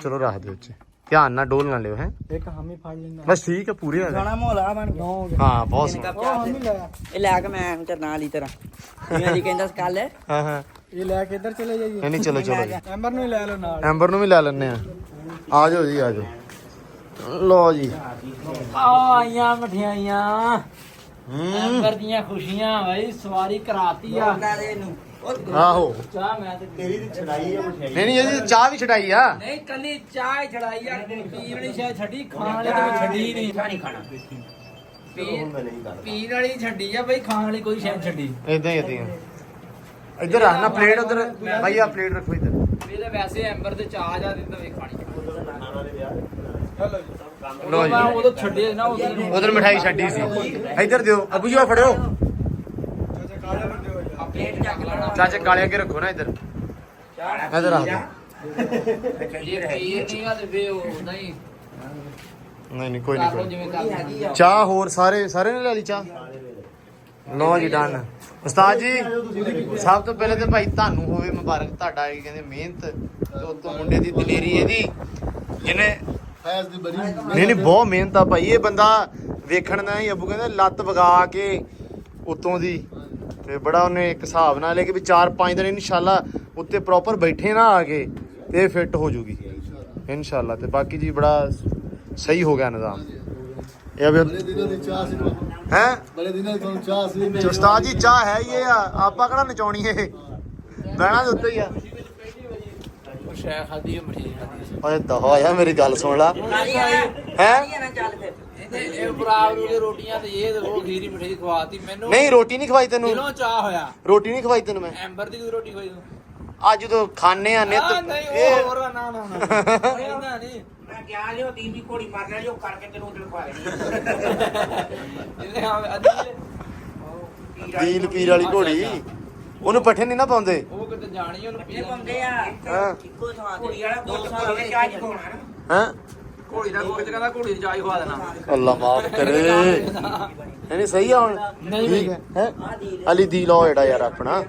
Speaker 1: ਚਲੋ ਰੱਖ ਦਿਓ ਉੱਚ ਧਿਆਨ ਨਾਲ ਡੋਲ ਨਾ ਲਿਓ ਹੈ।
Speaker 2: ਇੱਕ ਹਮ ਫੜ ਲੈਂਦਾ।
Speaker 1: ਬਸ ਠੀਕ ਹੈ ਪੂਰੇ ਆ ਗਏ।
Speaker 3: ਸੋਹਣਾ ਮੋਲਾ ਬਣ ਗਿਆ
Speaker 2: ਹੋ
Speaker 1: ਬਹੁਤ ਸੋਹਣਾ।
Speaker 2: ਉਹ ਹਮ
Speaker 3: ਇਹ ਲੈ ਕੇ ਮੈਂ ਤੇ ਨਾਲ ਹੀ ਤਰ੍ਹਾਂ ਜਿਵੇਂ ਜੀ ਕਹਿੰਦਾ ਕੱਲ।
Speaker 1: ਹਾਂ ਹਾਂ।
Speaker 2: ਇਹ ਲੈ ਕੇ ਇੱਧਰ ਚਲੇ ਜਾਈਏ।
Speaker 1: ਨਹੀਂ ਨਹੀਂ ਚਲੋ ਚਲੋ ਜੀ।
Speaker 2: ਐਂਬਰ ਨੂੰ ਹੀ ਲੈ ਲਓ ਨਾਲ।
Speaker 1: ਐਂਬਰ ਨੂੰ ਵੀ ਲੈ ਲੈਣੇ ਆ। ਆ ਜਾਓ ਜੀ ਆ ਜਾਓ। ਲਓ ਜੀ।
Speaker 2: ਆਈਆਂ ਮਠਿਆਈਆਂ।
Speaker 1: ਹੂੰ।
Speaker 2: ਐਂਬਰ ਦੀਆਂ ਖੁਸ਼ੀਆਂ ਭਾਈ ਸਵਾਰੀ ਕਰਾਤੀ ਆ।
Speaker 3: ਲੈ ਦੇ ਇਹਨੂੰ।
Speaker 1: ਆਹੋ।
Speaker 2: ਚਾਹ ਮੈਂ ਤੇ
Speaker 1: ਨਹੀਂ ਨਹੀਂ ਇਹਦੀ ਚਾਹ ਵੀ ਛਡਾਈ ਆ।
Speaker 2: ਨਹੀਂ ਕੱਲੀ ਚਾਹ ਹੀ ਛੜਾਈ ਆ ਪੀਣ ਵਾਲੀ ਸ਼ਾਇਦ ਛੱਡੀ ਖਾਣ ਵਾਲੀ ਤਾਂ ਛੱਡੀ ਨਹੀਂ
Speaker 3: ਨਹੀਂ। ਖਾਣਾ।
Speaker 2: ਪੀਣ ਵਾਲੀ ਛੱਡੀ ਆ ਬਈ ਖਾਣ ਵਾਲੀ ਕੋਈ ਸ਼ਾਇਦ ਛੱਡੀ।
Speaker 1: ਇਦਾਂ ਹੀ ਇਦਾਂ ਇੱਧਰ ਆ ਨਾ ਪਲੇਟ ਉਧਰ ਭਾਈ ਆ ਪਲੇਟ ਰੱਖੋ ਇੱਧਰ।
Speaker 2: ਇਹ ਤਾਂ ਵੈਸੇ ਐਂਬਰ ਤੇ ਚਾਹ ਜਾ ਦਿੰਦਾ ਵੇ ਖਾਣੀ।
Speaker 1: ਲਓ ਜੀ।
Speaker 2: ਉਦੋਂ ਛੱਡੇ ਨਾ
Speaker 1: ਉਧਰ ਮਠਾਈ ਛੱਡੀ ਸੀ। ਇੱਧਰ ਦਿਓ। ਅਬੂ ਜੀ ਆ ਫੜਿਓ।
Speaker 3: ਪਲੇਟ ਚੱਕ ਲੈਣਾ
Speaker 1: ਚਾਚਾ ਕਾਲੇ ਅੱਗੇ ਰੱਖੋ ਨਾ ਇੱਧਰ। ਇੱਧਰ ਆ ਦਿਓ।
Speaker 2: ਜੇ ਪੀਰ ਨਹੀਂ ਆ ਤੇ ਫੇ ਉਹ ਨਹੀਂ
Speaker 1: ਨਹੀਂ ਨਹੀਂ, ਕੋਈ ਨਹੀਂ।
Speaker 2: ਕਰ ਲਓ
Speaker 1: ਕੋਈ
Speaker 2: ਜਿਵੇਂ ਕਰਨੀ ਆ
Speaker 1: ਚਾਹ ਹੋਰ ਸਾਰੇ ਸਾਰੇ ਨੇ ਲੈ ਲਈ ਚਾਹ? ਲਓ ਜੀ, ਡਨ। ਉਸਤਾਦ ਜੀ, ਸਭ ਤੋਂ ਪਹਿਲੇ ਤੇ ਭਾਈ ਤੁਹਾਨੂੰ ਹੋਵੇ ਮੁਬਾਰਕ, ਤੁਹਾਡਾ ਇਹ ਕਹਿੰਦੇ ਮਿਹਨਤ, ਤੇ ਉਤੋਂ ਮੁੰਡੇ ਦੀ ਦਲੇਰੀ ਇਹਦੀ, ਜਿਹਨੇ ਨਹੀਂ ਨਹੀਂ, ਬਹੁਤ ਮਿਹਨਤ ਆ ਭਾਈ। ਇਹ ਬੰਦਾ ਵੇਖਣ ਦਾ ਹੀ ਅੱਬੂ ਕਹਿੰਦੇ, ਲੱਤ ਵਗਾ ਕੇ ਉਤੋਂ ਦੀ ਤੇ ਬੜਾ ਉਹਨੇ ਇੱਕ ਹਿਸਾਬ ਨਾਲ ਲੈ ਕੇ ਵੀ 4-5 ਦਿਨ ਇਨਸ਼ਾਅੱਲਾ ਉੱਤੇ ਪ੍ਰੋਪਰ ਬੈਠੇ ਨਾ ਆ ਕੇ ਤੇ ਫਿੱਟ ਹੋ ਜੂਗੀ। ਇਨਸ਼ਾਅੱਲਾ ਤੇ ਬਾਕੀ ਜੀ ਬੜਾ ਸਹੀ ਹੋ ਗਿਆ ਨਿਜ਼ਾਮ। ਇਹ ਅਬੇ
Speaker 6: ਬੜੇ ਦਿਨਾਂ ਦੀ ਚਾਹ ਸੀ
Speaker 1: ਹੈ?
Speaker 6: ਬੜੇ ਦਿਨਾਂ ਦੀ ਤੁਹਾਨੂੰ ਚਾਹ ਸੀ
Speaker 1: ਉਸਤਾਦ ਜੀ ਚਾਹ ਹੈ ਹੀ ਇਹ ਆ। ਆਪਾਂ ਕਿਹੜਾ ਨਚਾਉਣੀ ਇਹ? ਬਹਿਣਾ ਦੇ ਉੱਤੇ ਹੀ ਆ।
Speaker 2: ਉਹ ਸ਼ੈ ਖਾਦੀ ਮਠੀ ਖਾਦੀ
Speaker 1: ਓਏ ਦਹਾ ਆ ਮੇਰੀ ਗੱਲ ਸੁਣ ਲਾ। ਹੈਂ?
Speaker 2: ਇਹ ਬਰਾਬਰ ਰੋਟੀਆਂ ਤੇ ਇਹ ਤੇ ਉਹ ਖੀਰੀ ਮਠੀ ਖਵਾਤੀ ਮੈਨੂੰ
Speaker 1: ਨਹੀਂ ਰੋਟੀ ਨਹੀਂ ਖਵਾਈ ਤੈਨੂੰ।
Speaker 2: ਦਿਲੋਂ ਚਾਹ ਹੋਇਆ।
Speaker 1: ਰੋਟੀ ਨਹੀਂ ਖਵਾਈ ਤੈਨੂੰ ਮੈਂ।
Speaker 2: ਐਂਬਰ ਦੀ ਕੋਈ ਰੋਟੀ ਖਵਾਈ ਤੂੰ
Speaker 1: ਅੱਜ ਜਦੋਂ ਖਾਣੇ ਆ
Speaker 2: ਆ
Speaker 1: ਨਿਤ
Speaker 2: ਨਹੀਂ
Speaker 1: ਇਹ
Speaker 2: ਉਹ ਹੋਰ ਆ, ਨਾ ਨਾ ਨਾ। ਇਹਨਾਂ ਨਹੀਂ।
Speaker 3: ਮੈਂ ਕਿਹਾ ਲਿਓ ਵੀ ਘੋੜੀ ਮਾਰ ਲਿਓ ਕਰਕੇ ਤੈਨੂੰ ਉਧਰ ਖਵਾ
Speaker 2: ਇਹਨੇ ਆ ਅੱਧੀ
Speaker 1: ਦੀਲ ਪੀਰ ਵਾਲੀ ਘੋੜੀ ਉਹਨੂੰ ਪੱਠੇ ਨਹੀਂ ਨਾ ਪਾਉਂਦੇ?
Speaker 2: ਉਹ ਕਿਤੇ ਜਾਣੀ ਉਹਨੂੰ
Speaker 3: ਇਹ ਬੰਦੇ ਆ।
Speaker 1: ਹਾਂ।
Speaker 3: ਇੱਕੋ ਥਾਂ ਘੋੜੀ ਵਾਲਾ ਦੋ ਸਾਲ ਹੋ ਗਏ ਚਾਹ ਚ ਖਵਾਉਣਾ ਨਾ।
Speaker 1: ਹਾਂ?
Speaker 2: ਘੋੜੀ ਦਾ ਕੋਈ ਤੇ ਕਹਿੰਦਾ ਘੋੜੀ ਦੀ ਚਾਹ ਖਵਾ ਦੇਣਾ।
Speaker 1: ਅੱਲਾ ਮਾਫ ਕਰੇ। ਨਹੀਂ ਨਹੀਂ ਸਹੀ ਆ ਹੁਣ।
Speaker 2: ਨਹੀਂ
Speaker 1: ਠੀਕ ਹੈ? ਅਲੀ ਦੀ ਲੋ ਜਿਹੜਾ ਯਾਰ ਆਪਣਾ।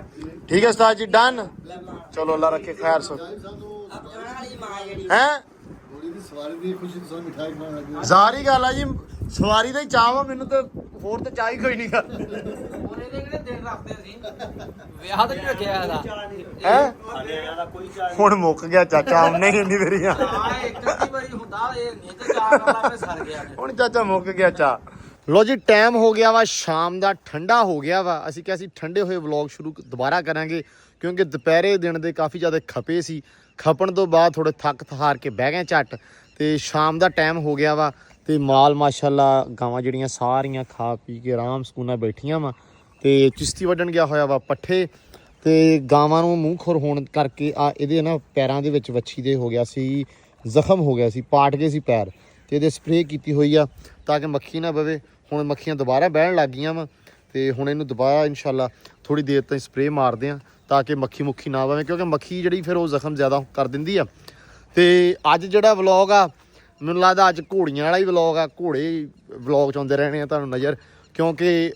Speaker 1: ਠੀਕ ਹੈ ਉਸਤਾਦ ਜੀ ਡਨ। ਚਲੋ ਅੱਲਾ ਰੱਖੇ ਖੈਰ ਸੋ
Speaker 3: ਆਪਣਾ ਵਾਲੀ ਮਾਂ ਜਿਹੜੀ
Speaker 1: ਹੈ? ਜ਼ਾਰੀ ਗੱਲ ਆ ਜੀ ਸਵਾਰੀ ਦਾ ਹੀ ਚਾਹ ਵਾ ਮੈਨੂੰ ਤਾਂ ਹੋਰ ਤਾਂ ਚਾਹ ਹੀ ਕੋਈ ਨਹੀਂਗਾ
Speaker 2: ਉਹਨੇ ਦੇ ਕਿਹੜੇ ਦਿਨ ਰੱਖਦੇ ਸੀ? ਵਿਆਹ ਤੇ ਨਹੀਂ ਰੱਖਿਆ ਇਹਦਾ।
Speaker 1: ਹੈ? ਹੁਣ ਮੁੱਕ ਗਿਆ ਚਾਚਾ ਉਹਨੇ ਹੀ ਨਹੀਂ ਮੇਰੀਆਂ
Speaker 2: ਇੱਕ ਹੁੰਦਾ, ਇਹ ਨਹੀਂ ਤੇ ਵਾਲਾ ਮੈਂ ਸਰ ਗਿਆ
Speaker 1: ਹੁਣ ਚਾਚਾ ਮੁੱਕ ਗਿਆ ਚਾ ਲੋ ਜੀ ਟਾਈਮ ਹੋ ਗਿਆ ਵਾ, ਸ਼ਾਮ ਦਾ ਠੰਡਾ ਹੋ ਗਿਆ ਵਾ। ਅਸੀਂ ਕਿਹਾ ਸੀ ਠੰਡੇ ਹੋਏ ਵਲੌਗ ਸ਼ੁਰੂ ਦੁਬਾਰਾ ਕਰਾਂਗੇ, ਕਿਉਂਕਿ ਦੁਪਹਿਰੇ ਦਿਨ ਦੇ ਕਾਫੀ ਜ਼ਿਆਦਾ ਖਪੇ ਸੀ। ਖਪਣ ਤੋਂ ਬਾਅਦ ਥੋੜੇ ਥੱਕ ਥਹਾਰ ਕੇ ਬਹਿ ਗਏ ਝੱਟ। ਤੇ ਸ਼ਾਮ ਦਾ ਟਾਈਮ ਹੋ ਗਿਆ ਵਾ, ਤੇ ਮਾਲ ਮਾਸ਼ਾਅੱਲਾ ਗਾਵਾਂ ਜਿਹੜੀਆਂ ਸਾਰੀਆਂ ਖਾ ਪੀ ਕੇ ਆਰਾਮ ਸਕੂਨਾ ਬੈਠੀਆਂ ਵਾ। ਤੇ ਚਿਸ਼ਤੀ ਵੱਢਣ ਗਿਆ ਹੋਇਆ ਵਾ ਪੱਠੇ। ਤੇ ਗਾਵਾਂ ਨੂੰ ਮੂੰਹ ਖੋਰ ਹੋਣ ਕਰਕੇ ਆ ਇਹਦੇ ਨਾ ਪੈਰਾਂ ਦੇ ਵਿੱਚ ਵੱਛੀ ਦੇ ਹੋ ਗਿਆ ਸੀ। ਜ਼ਖਮ ਹੋ ਗਿਆ ਸੀ, ਪਾਟ ਗਏ ਸੀ ਪੈਰ ਤੇ ਇਹਦੇ ਸਪਰੇਅ ਕੀਤੀ ਹੋਈ ਆ ਤਾਂ ਕਿ ਮੱਖੀ ਨਾ ਬਵੇ। ਹੁਣ ਮੱਖੀਆਂ ਦੁਬਾਰਾ ਬਹਿਣ ਲੱਗ ਗਈਆਂ ਵਾ ਤੇ ਹੁਣ ਇਹਨੂੰ ਦੁਬਾਰਾ ਇਨਸ਼ਾਅੱਲਾ ਥੋੜੀ ਦੇਰ ਤਾਈਂ ਸਪਰੇਅ ਮਾਰਦੇ ਆ ਤਾਂ ਕਿ ਮੱਖੀ ਮੁੱਖੀ ਨਾ ਬਵੇ, ਕਿਉਂਕਿ ਮੱਖੀ ਜਿਹੜੀ ਫਿਰ ਉਹ ਜ਼ਖਮ ਜ਼ਿਆਦਾ ਕਰ ਦਿੰਦੀ ਆ। ਤੇ ਅੱਜ ਜਿਹੜਾ ਵਲੌਗ ਆ, ਮੈਨੂੰ ਲੱਗਦਾ ਅੱਜ ਘੋੜੀਆਂ ਵਾਲਾ ਹੀ ਵਲੌਗ ਆ। ਘੋੜੇ ਵਲੌਗ ਚ ਆਉਂਦੇ ਰਹਿਣੇ ਆ ਤੁਹਾਨੂੰ ਨਜ਼ਰ, ਕਿਉਂਕਿ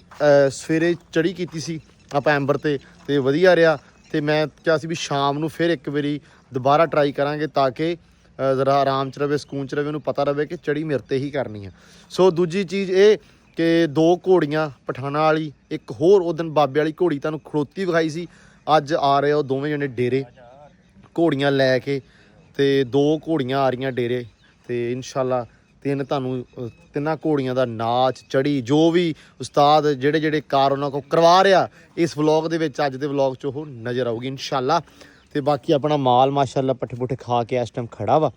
Speaker 1: ਸਵੇਰੇ ਚੜੀ ਕੀਤੀ ਸੀ ਆਪਾਂ ਐਂਬਰ ਤੇ ਤੇ ਵਧੀਆ ਰਿਹਾ। ਤੇ ਮੈਂ ਕਿਹਾ ਸੀ ਵੀ ਸ਼ਾਮ ਨੂੰ ਫਿਰ ਇੱਕ ਵਾਰੀ ਦੁਬਾਰਾ ਟਰਾਈ ਕਰਾਂਗੇ ਤਾਂ ਕਿ ਜ਼ਰਾ ਆਰਾਮ ਚ ਰਵੇ, ਸਕੂਨ ਚ ਰਵੇ, ਉਹਨੂੰ ਪਤਾ ਰਵੇ ਕਿ ਚੜੀ ਮੇਰੇ ਤੇ ਹੀ ਕਰਨੀ ਆ। ਸੋ ਦੂਜੀ ਚੀਜ਼ ਇਹ ਕਿ ਦੋ ਘੋੜੀਆਂ, ਪਠਾਣਾ ਵਾਲੀ, ਇੱਕ ਹੋਰ ਉਹ ਦਿਨ ਬਾਬੇ ਵਾਲੀ ਘੋੜੀ ਤੁਹਾਨੂੰ ਖੜੋਤੀ ਵਿਖਾਈ ਸੀ। ਅੱਜ ਆ ਰਹੇ ਉਹ ਦੋਵੇਂ ਜਣੇ ਡੇਰੇ ਘੋੜੀਆਂ ਲੈ ਕੇ ਤੇ ਦੋ ਘੋੜੀਆਂ ਆ ਰਹੀਆਂ ਡੇਰੇ ਤੇ ਇਨਸ਼ਾਅੱਲਾ ਤਿੰਨ ਤੁਹਾਨੂੰ ਤਿੰਨਾਂ ਘੋੜੀਆਂ ਦਾ ਨਾਚ, ਚੜੀ, ਜੋ ਵੀ ਉਸਤਾਦ ਜਿਹੜੇ ਜਿਹੜੇ ਕਾਰ ਉਹਨਾਂ ਕੋ ਕਰਵਾ ਰਿਹਾ, ਇਸ ਵਲੌਗ ਦੇ ਵਿੱਚ ਅੱਜ ਦੇ ਵਲੌਗ 'ਚ ਉਹ ਨਜ਼ਰ ਆਊਗੀ ਇਨਸ਼ਾਅੱਲਾ। ਤੇ ਬਾਕੀ ਆਪਣਾ ਮਾਲ ਮਾਸ਼ਾਅੱਲਾ ਪੱਠੇ ਪੁੱਠੇ ਖਾ ਕੇ ਇਸ ਟਾਈਮ ਖੜਾ ਵਾ।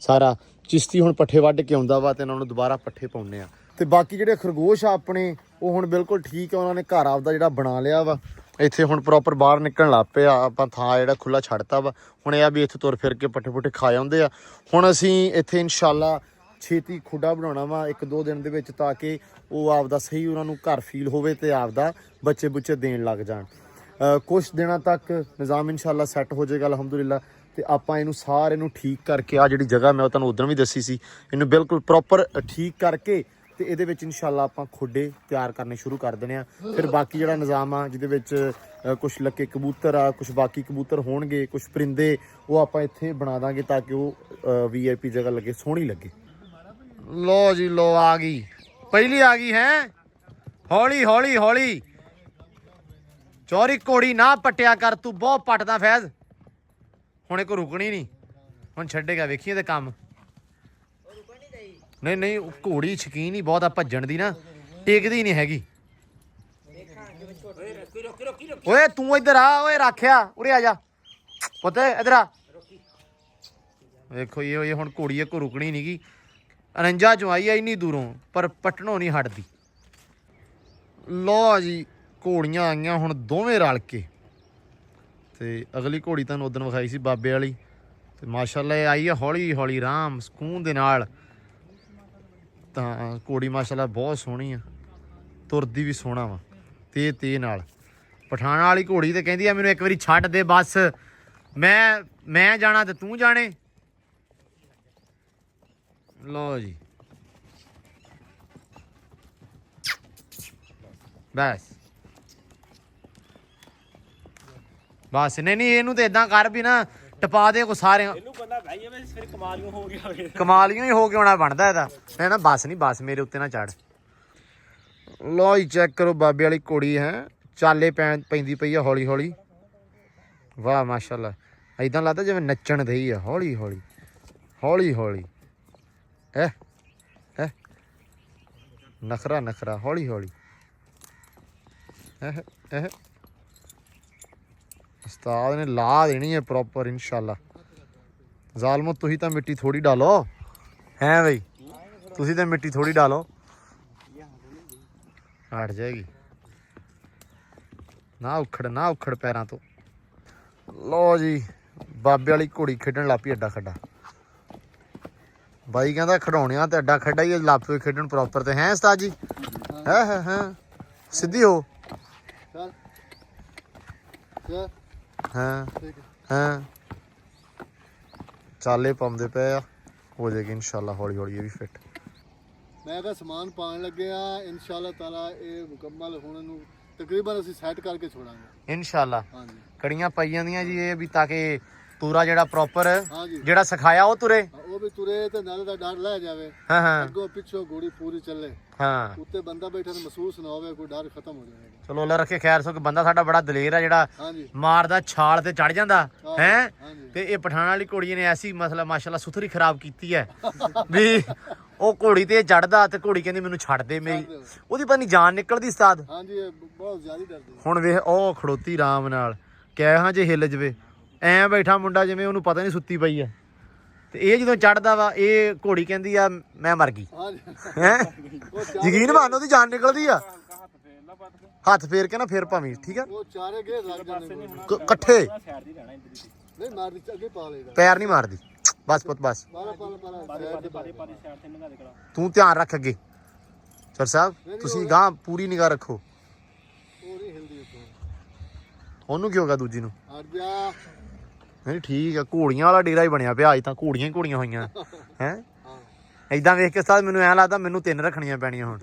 Speaker 1: ਸਾਰਾ ਚਿਸ਼ਤੀ ਹੁਣ ਪੱਠੇ ਵੱਢ ਕੇ ਆਉਂਦਾ ਵਾ ਤੇ ਇਹਨਾਂ ਨੂੰ ਦੁਬਾਰਾ ਪੱਠੇ ਪਾਉਣੇ ਆ। ਤੇ ਬਾਕੀ ਜਿਹੜੇ ਖਰਗੋਸ਼ ਆ ਆਪਣੇ, ਉਹ ਹੁਣ ਬਿਲਕੁਲ ਠੀਕ ਆ, ਉਹਨਾਂ ਨੇ ਘਰ ਆਪਦਾ ਜਿਹੜਾ ਬਣਾ ਲਿਆ ਵਾ। ਇੱਥੇ ਹੁਣ ਪ੍ਰੋਪਰ ਬਾਹਰ ਨਿਕਲਣ ਲੱਗ ਪਏ ਆ, ਆਪਾਂ ਥਾਂ ਜਿਹੜਾ ਖੁੱਲਾ ਛੱਡਤਾ ਵਾ। ਹੁਣ ਇਹ ਆ ਵੀ ਇੱਥੇ ਤੁਰ ਫਿਰ ਕੇ ਪੱਠੇ ਪੁੱਠੇ ਖਾ ਜਾਂਦੇ ਆ। ਹੁਣ ਅਸੀਂ ਇੱਥੇ ਇਨਸ਼ਾਅੱਲਾ ਛੇਤੀ ਖੁੱਡਾ ਬਣਾਉਣਾ ਵਾ ਇੱਕ ਦੋ ਦਿਨ ਦੇ ਵਿੱਚ ਤਾਂ ਕਿ ਉਹ ਆਪਦਾ ਸਹੀ ਉਹਨਾਂ ਨੂੰ ਘਰ ਫੀਲ ਹੋਵੇ ਤੇ ਆਪਦਾ ਬੱਚੇ ਬੁੱਚੇ ਦੇਣ ਲੱਗ ਜਾਣ। ਅ, ਕੁਛ ਦਿਨਾਂ ਤੱਕ ਨਿਜ਼ਾਮ ਇਨਸ਼ਾਅੱਲਾ ਸੈੱਟ ਹੋ ਜਾਏਗਾ ਅਲਹਮਦੁਲਿਲਾ। ਤੇ ਆਪਾਂ ਇਹਨੂੰ ਸਾਰੇ ਨੂੰ ਠੀਕ ਕਰਕੇ ਆ ਜਿਹੜੀ ਜਗ੍ਹਾ ਮੈਂ ਤੁਹਾਨੂੰ ਉਦੋਂ ਵੀ ਦੱਸੀ ਸੀ ਇਹਨੂੰ ਬਿਲਕੁਲ ਪ੍ਰੋਪਰ ਠੀਕ ਕਰਕੇ ਤੇ ਇਹਦੇ ਵਿੱਚ ਇਨਸ਼ਾਅੱਲਾ ਆਪਾਂ ਖੁੱਡੇ ਤਿਆਰ ਕਰਨੇ ਸ਼ੁਰੂ ਕਰ ਦੇਣੇ ਆ। ਫਿਰ ਬਾਕੀ ਜਿਹੜਾ ਨਿਜ਼ਾਮ ਆ ਜਿਹਦੇ ਵਿੱਚ ਕੁਝ ਲੱਕੇ ਕਬੂਤਰ ਆ ਕੁਝ ਬਾਕੀ ਕਬੂਤਰ ਹੋਣਗੇ ਕੁਝ ਪਰਿੰਦੇ ਉਹ ਆਪਾਂ ਇੱਥੇ ਬਣਾ ਦਾਂਗੇ ਤਾਂ ਕਿ ਉਹ ਵੀਆਈਪੀ ਜਗ੍ਹਾ ਲੱਗੇ ਸੋਹਣੀ ਲੱਗੇ। ਲੋ ਜੀ ਲੋ ਆ ਗਈ। ਪਹਿਲੀ ਆ ਗਈ ਹੈ। ਹੌਲੀ ਹੌਲੀ ਹੌਲੀ। ਚੌਰੀ ਕੋੜੀ ਨਾ ਪਟਿਆ ਕਰ, ਤੂੰ ਬਹੁਤ ਪਟਦਾ ਫੈਜ਼। ਹੁਣ ਇਹ ਕੋ ਰੁਕਣੀ ਨਹੀਂ। ਹੁਣ ਛੱਡੇਗਾ ਵੇਖੀਏ ਤੇ ਕੰਮ। ਨਹੀਂ ਨਹੀਂ, ਉਹ ਘੋੜੀ ਸ਼ਕੀਨ ਹੀ ਬਹੁਤ ਆ ਭੱਜਣ ਦੀ ਨਾ। ਟੇਕਦੀ ਨਹੀਂ ਹੈਗੀ। ਓਏ, ਤੂੰ ਇੱਧਰ ਆ, ਓਏ, ਰੱਖਿਆ। ਉਰੇ ਆ ਜਾ। ਪੁੱਤ, ਇੱਧਰ ਆ। ਵੇਖੋ ਇਹ ਇਹ ਹੁਣ ਘੋੜੀ ਇਹ ਕੋ ਰੁਕਣੀ ਨਹੀਂਗੀ 49 ਚੋਂ ਆਈ ਆ, ਇੰਨੀ ਦੂਰੋਂ, ਪਰ ਪਟਣੋਂ ਨਹੀਂ ਹਟਦੀ। ਲੋ ਜੀ ਘੋੜੀਆਂ ਆਈਆਂ ਹੁਣ ਦੋਵੇਂ ਰਲ ਕੇ। ਤੇ ਅਗਲੀ ਘੋੜੀ ਤੁਹਾਨੂੰ ਉਦੋਂ ਵਿਖਾਈ ਸੀ ਬਾਬੇ ਵਾਲੀ। ਤੇ ਮਾਸ਼ਾਅੱਲਾ ਇਹ ਆਈ ਆ ਹੌਲੀ ਹੌਲੀ ਆਰਾਮ, ਸਕੂਨ ਦੇ ਨਾਲ। ਤਾਂ ਘੋੜੀ ਮਾਸ਼ਾਅੱਲਾ ਬਹੁਤ ਸੋਹਣੀ ਆ। ਤੁਰਦੀ ਵੀ ਸੋਹਣਾ ਵਾ, ਤੇ ਤੇ ਨਾਲ। ਪਠਾਣਾ ਵਾਲੀ ਘੋੜੀ ਤੇ ਕਹਿੰਦੀ ਆ, ਮੈਨੂੰ ਇੱਕ ਵਾਰੀ ਛੱਡ ਦੇ ਬਸ। ਮੈਂ ਮੈਂ ਜਾਣਾ ਤੇ ਤੂੰ ਜਾਣੇ। ਲਓ ਜੀ। ਬਸ। ਬਸ ਨਹੀਂ ਨਹੀਂ ਇਹਨੂੰ ਤੇ ਇਦਾਂ ਕਰ ਵੀ ਨਾ ਟਪਾ ਦੇ ਕੋ ਸਾਰੇ
Speaker 4: ਇਹਨੂੰ ਬੰਦਾ ਭਾਈ ਐਵੇਂ ਫਿਰ ਕਮਾਲੀਆਂ ਹੋ ਗਿਆ ਹੋਵੇ।
Speaker 1: ਕਮਾਲੀਆਂ ਹੀ ਹੋ ਕੇ ਆਉਣਾ ਬਣਦਾ ਇਹਦਾ। ਮੈਂ ਨਾ ਬਸ ਨਹੀਂ ਬਸ ਮੇਰੇ ਉੱਤੇ ਨਾ ਚੜ ਲੋ ਜੀ ਚੈੱਕ ਕਰੋ ਬਾਬੇ ਵਾਲੀ ਕੁੜੀ ਹੈ। ਚਾਲੇ ਪੈਂ ਪੈਂਦੀ ਪਈ ਆ ਹੌਲੀ ਹੌਲੀ ਵਾਹ ਮਾਸ਼ਾਅੱਲਾ। ਐਦਾਂ ਲੱਗਦਾ ਜਿਵੇਂ ਨੱਚਣ ਦਈ ਆ ਹੌਲੀ ਹੌਲੀ ਹੌਲੀ ਹੌਲੀ ਹੈ ਹੈ ਨਖਰਾ ਨਖਰਾ ਹੌਲੀ ਹੌਲੀ ਇਹ ਇਹ ਉਸਤਾਦ ਨੇ ਲਾ ਦੇਣੀ ਹੈ ਪ੍ਰੋਪਰ ਇਨਸ਼ਾਅੱਲਾ। ਜ਼ਾਲਮੋ, ਤੁਸੀਂ ਤਾਂ ਮਿੱਟੀ ਥੋੜੀ ਡਾਲੋ। ਹੈ ਬਈ? ਤੁਸੀਂ ਤਾਂ ਮਿੱਟੀ ਥੋੜੀ ਡਾਲੋ। ਹਟ ਜਾਏਗੀ। ਨਾ ਉਖੜ ਨਾ ਉਖੜ ਪੈਰਾਂ ਤੋਂ। ਲੋ ਜੀ, ਬਾਬੇ ਵਾਲੀ ਘੋੜੀ ਖੇਡਣ ਲਾਪੀ ਅੱਡਾ ਖੱਡਾ। ਬਾਈ ਕਹਿੰਦਾ ਖਡਾਉਣਿਆ ਤੇ ਅੱਡਾ ਖੱਡਾ ਹੀ ਲੱਪੇ ਖੇਡਣ ਪ੍ਰੋਪਰ ਤੇ। ਹੈ ਉਸਤਾਦ ਜੀ? ਹੈ ਹੈ? ਸਿੱਧੀ ਹੋ।
Speaker 6: ਚੱਲ। ਚੱਲ।
Speaker 1: ਹਾਂ ਚਾਲੇ ਪਾਉਂਦੇ ਪਏ ਆ। ਹੋ ਜਾਏਗੀ ਇਨਸ਼ਾਅੱਲਾ ਹੌਲੀ ਹੌਲੀ ਇਹ ਵੀ ਫਿੱਟ
Speaker 6: ਮੈਂ ਕਿਹਾ ਸਮਾਨ ਪਾਉਣ ਲੱਗੇ ਆ। ਇਨਸ਼ਾਅੱਲਾ ਤਾਲਾ ਇਹ ਮੁਕੰਮਲ ਹੁਣ ਨੂੰ ਤਕਰੀਬਨ ਅਸੀਂ ਸੈੱਟ ਕਰਕੇ ਛੋੜਾਂਗੇ।
Speaker 1: ਇਨਸ਼ਾਅੱਲਾ।
Speaker 6: ਹਾਂਜੀ।
Speaker 1: ਕੜੀਆਂ ਪਾਈ ਜਾਂਦੀਆਂ ਜੀ ਇਹ ਵੀ ਤਾਂ ਕਿ ਪੂਰਾ ਜਿਹੜਾ ਪ੍ਰੋਪਰ ਜਿਹੜਾ ਸਿਖਾਇਆ ਉਹ ਤੁਰੇ।
Speaker 6: ਉਹ ਵੀ ਤੁਰੇ ਤੇ ਨਾਲ ਦਾ ਡਰ ਲੈ ਜਾਵੇ।
Speaker 1: ਹਾਂ ਹਾਂ।
Speaker 6: ਅੱਗੋਂ ਪਿੱਛੋਂ ਗੋੜੀ ਪੂਰੀ ਚੱਲੇ।
Speaker 1: ਹਾਂ।
Speaker 6: ਉੱਤੇ ਬੰਦਾ ਬੈਠਾ ਤੇ ਮਹਿਸੂਸ ਨਾ ਹੋਵੇ ਕੋਈ ਡਰ ਖਤਮ ਹੋ ਜਾਵੇਗਾ।
Speaker 1: ਚਲੋ ਅੱਲਾ ਰੱਖੇ ਖੈਰ ਸੋ ਕਿ ਬੰਦਾ ਸਾਡਾ ਬੜਾ ਦਲੇਰ ਆ ਜਿਹੜਾ
Speaker 6: ਹਾਂਜੀ।
Speaker 1: ਮਾਰਦਾ ਛਾਲ ਤੇ ਚੜ ਜਾਂਦਾ
Speaker 6: ਹਾਂ,
Speaker 1: ਹੈ?
Speaker 6: ਹਾਂਜੀ।
Speaker 1: ਤੇ ਇਹ ਪਠਾਣ ਵਾਲੀ ਘੋੜੀ ਨੇ ਐਸੀ ਮਸਲਾ ਮਾਸ਼ਾਅੱਲਾ ਸੁਥਰੀ ਖਰਾਬ ਕੀਤੀ ਹੈ ਵੀ ਉਹ ਘੋੜੀ ਤੇ ਚੜਦਾ ਤੇ ਘੋੜੀ ਕਹਿੰਦੀ ਮੈਨੂੰ ਛੱਡ ਦੇ ਮੇਰੀ। ਉਹਦੀ ਪਤਾ ਨਹੀਂ ਜਾਨ ਨਿਕਲਦੀ ਉਸਤਾਦ।
Speaker 6: ਹਾਂਜੀ ਇਹ ਬਹੁਤ ਜ਼ਿਆਦਾ ਡਰਦੇ
Speaker 1: ਹੁਣ ਵੇਖ ਉਹ ਖੜੋਤੀ ਆਰਾਮ ਨਾਲ। ਕਹਿ ਹਾਂ ਜੇ ਹਿੱਲ ਜਵੇ। ਐ ਬੈਠਾ ਮੁੰਡਾ ਜਿਵੇਂ ਉਹਨੂੰ ਪਤਾ ਨਹੀਂ ਸੁੱਤੀ ਪਈ ਐ ਤੇ ਇਹ ਜਦੋਂ ਚੜਦਾ ਵਾ ਇਹ ਘੋੜੀ ਕਹਿੰਦੀ ਆ ਮੈਂ ਮਰ ਗਈ। ਹੈ ਯਕੀਨ ਮੰਨ ਉਹਦੀ ਜਾਨ ਨਿਕਲਦੀ ਆ? ਹੱਥ ਫੇਰ ਕੇ ਨਾ ਫੇਰ ਭਾਵੇਂ ਠੀਕ ਆ?
Speaker 6: ਉਹ ਚਾਰੇ ਗੇਰ ਲੱਗ ਜਾਂਦੇ ਨੇ।
Speaker 1: ਕ- ਇਕੱਠੇ?
Speaker 6: ਨਹੀਂ ਮਾਰਦੀ ਅੱਗੇ ਪਾ
Speaker 1: ਪੈਰ ਨਹੀਂ ਮਾਰਦੀ। ਬਸ ਪੁੱਤ ਬਸ।
Speaker 6: ਤੇ ਪਾ
Speaker 4: ਪਾਦੇ ਪਾਦੇ ਸਾਈਡ ਤੇ ਨਗਾ ਦੇਖਣਾ
Speaker 1: ਤੂੰ ਧਿਆਨ ਰੱਖ ਅੱਗੇ। ਸਰ ਸਾਹਿਬ ਤੁਸੀਂ ਗਾਂ ਪੂਰੀ ਨਿਗਾਹ ਰੱਖੋ। ਉਹਨੂੰ ਕੀ ਹੋਗਾ ਦੂਜੀ ਨੂੰ?
Speaker 6: ਹਟ ਜਾ।
Speaker 1: ਨਹੀਂ ਠੀਕ ਆ ਘੋੜੀਆਂ ਵਾਲਾ ਡੇਰਾ ਹੀ ਬਣਿਆ ਪਿਆ ਅੱਜ ਤਾਂ ਘੋੜੀਆਂ ਹੀ ਘੋੜੀਆਂ ਹੋਈਆਂ। ਹੈ?
Speaker 6: ਹਾਂ
Speaker 1: ਐਦਾਂ ਵੇਖ ਕੇ ਸਾਦ ਮੈਨੂੰ ਐਂ ਲੱਗਦਾ ਮੈਨੂੰ ਤਿੰਨ ਰੱਖਣੀਆਂ ਪੈਣੀਆਂ ਹੁਣ।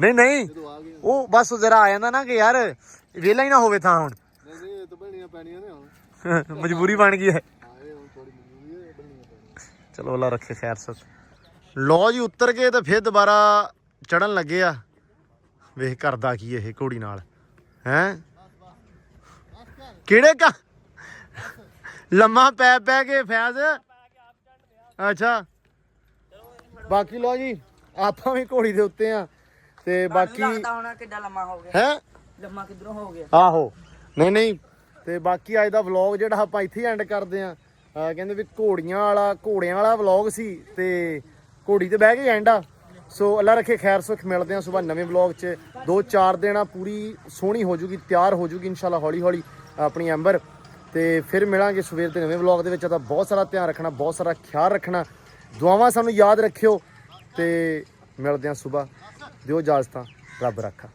Speaker 1: ਨਹੀਂ ਨਹੀਂ ਉਹ ਬਸ ਜਰਾ ਆ ਜਾਂਦਾ ਨਾ ਕਿ ਯਾਰ ਵਿਹਲਾ ਹੀ ਨਾ ਹੋਵੇ
Speaker 6: ਤਾਂ ਹੁਣ।
Speaker 1: ਮਜਬੂਰੀ ਬਣ ਗਈ ਹੈ। ਚਲੋ ਅੱਲਾ ਰੱਖੇ ਖੈਰ ਸਭ ਲੋ ਜੀ ਉੱਤਰ ਕੇ ਤੇ ਫਿਰ ਦੁਬਾਰਾ ਚੜਨ ਲੱਗੇ ਆ। ਵੇਖ ਕਰਦਾ ਕੀ ਇਹ ਘੋੜੀ ਨਾਲ। ਹੈ? ਕਿਹੜੇ ਕਾ ਲੰਮਾ ਪੈ ਪੈ ਕੇ ਫੈਜ਼। ਅੱਛਾ। ਬਾਕੀ ਲੋ ਜੀ ਆਪਾਂ ਵੀ ਘੋੜੀ ਦੇ ਉੱਤੇ ਆ। ਤੇ ਬਾਕੀ
Speaker 3: ਲੱਗਦਾ ਹੋਣਾ ਕਿੱਡਾ ਲੰਮਾ ਹੋ ਗਿਆ।
Speaker 1: ਹੈ?
Speaker 3: ਲੰਮਾ ਕਿੱਧਰੋਂ ਹੋ ਗਿਆ?
Speaker 1: ਆਹੋ। ਨਹੀਂ ਨਹੀਂ। ਤੇ ਬਾਕੀ ਅੱਜ ਦਾ ਵਲੌਗ ਜਿਹੜਾ ਆਪਾਂ ਇੱਥੇ ਐਂਡ ਕਰਦੇ ਆ। ਕਹਿੰਦੇ ਵੀ ਘੋੜੀਆਂ ਵਾਲਾ ਘੋੜਿਆਂ ਵਾਲਾ ਵਲੌਗ ਸੀ ਤੇ ਘੋੜੀ ਤੇ ਬਹਿ ਕੇ ਐਂਡ ਆ। ਸੋ ਅੱਲਾ ਰੱਖੇ ਖੈਰ ਸੁਖ। ਮਿਲਦੇ ਆ ਸਵੇਰ ਨਵੇਂ ਵਲੌਗ 'ਚ। ਦੋ ਚਾਰ ਦਿਨ ਆ ਪੂਰੀ ਸੋਹਣੀ ਹੋ ਜੂਗੀ ਤਿਆਰ ਹੋ ਜੂਗੀ ਇਨਸ਼ਾਅੱਲਾ ਹੌਲੀ ਹੌਲੀ ਆਪਣੀ ਐਂਬਰ ਤੇ ਫਿਰ ਮਿਲਾਂਗੇ ਸਵੇਰ ਦੇ ਨਵੇਂ ਵਲੌਗ ਦੇ ਵਿੱਚ। ਤਾਂ ਬਹੁਤ ਸਾਰਾ ਧਿਆਨ ਰੱਖਣਾ, ਬਹੁਤ ਸਾਰਾ ਖਿਆਲ ਰੱਖਣਾ। ਦੁਆਵਾਂ ਸਾਨੂੰ ਯਾਦ ਰੱਖਿਓ ਤੇ ਮਿਲਦੇ ਹਾਂ ਸਵੇਰ। ਦਿਓ ਇਜਾਜ਼ਤਾਂ, ਰੱਬ ਰੱਖਾ।